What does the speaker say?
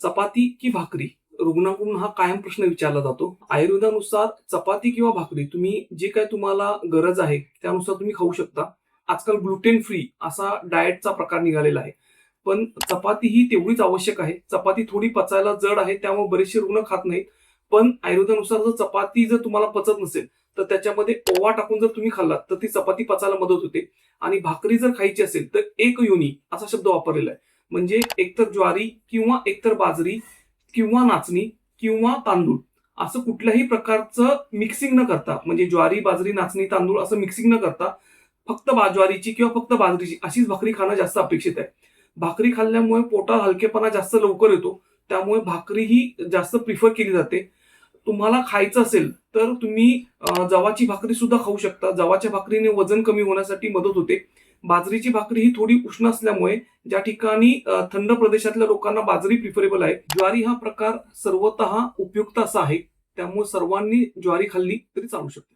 चपाती की भाकरी? रुग्णाकडून हा कायम प्रश्न विचारला जातो. आयुर्वेदानुसार चपाती किंवा भाकरी तुम्ही जे काय तुम्हाला गरज आहे त्यानुसार तुम्ही खाऊ शकता. आजकाल ग्लुटेन फ्री असा डाएटचा प्रकार निघालेला आहे. पण चपाती ही तेवढीच आवश्यक आहे. चपाती थोडी पचायला जड आहे त्यामुळे बरेचसे रुग्ण खात नाहीत. पण आयुर्वेदानुसार जर चपाती जर तुम्हाला पचत नसेल तर त्याच्यामध्ये ओवा टाकून जर तुम्ही खाल्लात तर ती चपाती पचायला मदत होते. आणि भाकरी जर खायची असेल तर एक युनी असा शब्द वापरलेला आहे. म्हणजे एकतर ज्वारी किंवा एकतर बाजरी किंवा नाचणी किंवा तांदूळ. असं कुठल्याही प्रकारचं मिक्सिंग न करता म्हणजे ज्वारी बाजरी नाचणी तांदूळ असं मिक्सिंग न करता फक्त ज्वारीची किंवा फक्त बाजरीची अशीच भाकरी खाणं जास्त अपेक्षित आहे. भाकरी खाल्ल्यामुळे पोटात हलकेपणा जास्त लवकर येतो त्यामुळे भाकरी ही जास्त प्रिफर केली जाते. तुम्हाला खायचं असेल तर तुम्ही जवाची भाकरी सुद्धा खाऊ शकता. जवाच्या भाकरीने वजन कमी होण्यासाठी मदत होते. बाजरीची भाकरी ही थोडी उष्ण असल्यामुळे ज्या ठिकाणी थंड प्रदेशातल्या लोकांना बाजरी प्रिफरेबल आहे ज्वारी हा प्रकार सर्वत उपयुक्त असा आहे. त्यामुळे सर्वांनी ज्वारी खाल्ली तरी चालू शकते.